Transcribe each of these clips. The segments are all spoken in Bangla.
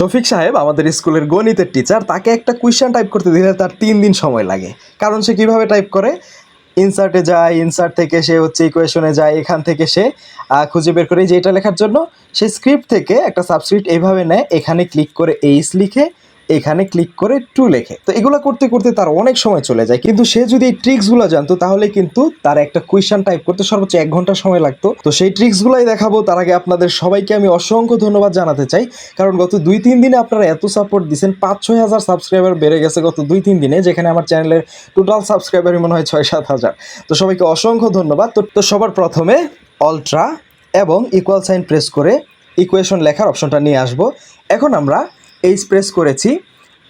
শফিক সাহেব, আমাদের স্কুলের গণিতের টিচার তাকে একটা কুয়েশন টাইপ করতে দিলে তার তিন দিন সময় লাগে। কারণ সে কীভাবে টাইপ করে? ইনসার্টে যায় ইনসার্ট থেকে সে হচ্ছে ইকুয়েশনে যায়, এখান থেকে সে খুঁজে বের করে যে এটা লেখার জন্য, সে স্ক্রিপ্ট থেকে একটা সাবস্ক্রিপ্ট এইভাবে নেয়, এখানে ক্লিক করে এইস লিখে এখানে ক্লিক করে টু লেখে। তো এগুলো করতে করতে তার অনেক সময় চলে যায়। কিন্তু সে যদি এই ট্রিক্সগুলো জানতো, তাহলে কিন্তু তার একটা কুয়েশন টাইপ করতে সর্বোচ্চ এক ঘণ্টা সময় লাগতো। তো সেই ট্রিক্সগুলোই দেখাবো। তার আগে আপনাদের সবাইকে আমি অসংখ্য ধন্যবাদ জানাতে চাই। কারণ গত দুই, তিন দিনে আপনারা এত সাপোর্ট দিচ্ছেন পাঁচ, ছয় হাজার সাবস্ক্রাইবার বেড়ে গেছে গত দুই, তিন দিনে, যেখানে আমার চ্যানেলের টোটাল সাবস্ক্রাইবারই মনে হয় ছয়, সাত হাজার। তো সবাইকে অসংখ্য ধন্যবাদ। তো তো সবার প্রথমে অল্ট্রা এবং ইকুয়াল সাইন প্রেস করে ইকুয়েশন লেখার অপশনটা নিয়ে আসব। এখন আমরা এইচ প্রেস করেছি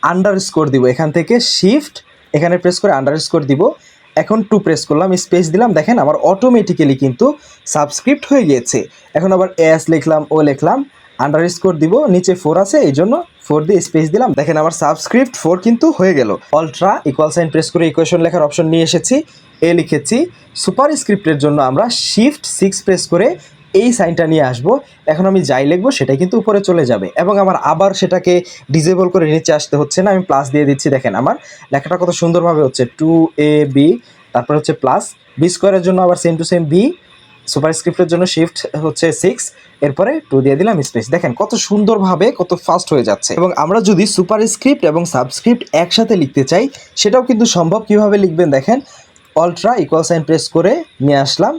আন্ডার স্কোর দিব। এখান থেকে শিফট এখানে প্রেস করে আন্ডার স্কোর দিব। এখন টু প্রেস করলাম স্পেস দিলাম। দেখেন আমার অটোমেটিক্যালি কিন্তু সাবস্ক্রিপ্ট হয়ে গিয়েছে। এখন আবার এস লিখলাম ও লিখলাম আন্ডার স্কোর দিব, নিচে ফোর আছে, এই জন্য ফোর দিয়ে স্পেস দিলাম। দেখেন আমার সাবস্ক্রিপ্ট ফোর কিন্তু হয়ে গেল। অল্ট্রা ইকুয়াল সাইন প্রেস করে ইকুয়েশন লেখার অপশন নিয়ে এসেছি। এ লিখেছি। সুপার স্ক্রিপ্টের জন্য আমরা শিফট সিক্স প্রেস করে এই সাইনটা নিয়ে আসব। এখন আমি যাই লিখব, সেটাই কিন্তু উপরে চলে যাবে। এবং আমার আবার সেটাকে ডিজেবল করে নিচে আসতে হচ্ছে না, আমি প্লাস দিয়ে দিচ্ছি, দেখেন আমার লেখাটা কত সুন্দরভাবে হচ্ছে টু এ বি তারপর হচ্ছে প্লাস বি স্কোয়ারের জন্য আবার same to same B super স্ক্রিপ্টের জন্য শিফট হচ্ছে সিক্স এরপরে টু দিয়ে দিলাম স্পেস দেখেন কত সুন্দরভাবে, কত ফাস্ট হয়ে যাচ্ছে। এবং আমরা যদি সুপার স্ক্রিপ্ট এবং সাবস্ক্রিপ্ট একসাথে লিখতে চাই, সেটাও কিন্তু সম্ভব। কীভাবে লিখবেন দেখেন অল্ট্রা ইকুয়াল সাইন প্রেস করে নিয়ে আসলাম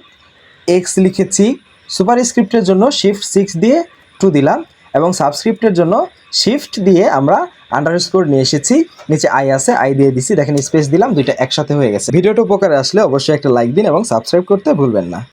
এক্স লিখেছি সুপার স্ক্রিপ্টের জন্য শিফট সিক্স দিয়ে টু দিলাম এবং সাবস্ক্রিপ্টের জন্য শিফট দিয়ে আমরা আন্ডারস্কোর নিয়ে এসেছি। নিচে আই আছে আই দিয়ে দিছি। দেখেন স্পেস দিলাম, দুইটা একসাথে হয়ে গেছে। ভিডিওটা উপকারে আসলে অবশ্যই একটা লাইক দিন এবং সাবস্ক্রাইব করতে ভুলবেন না।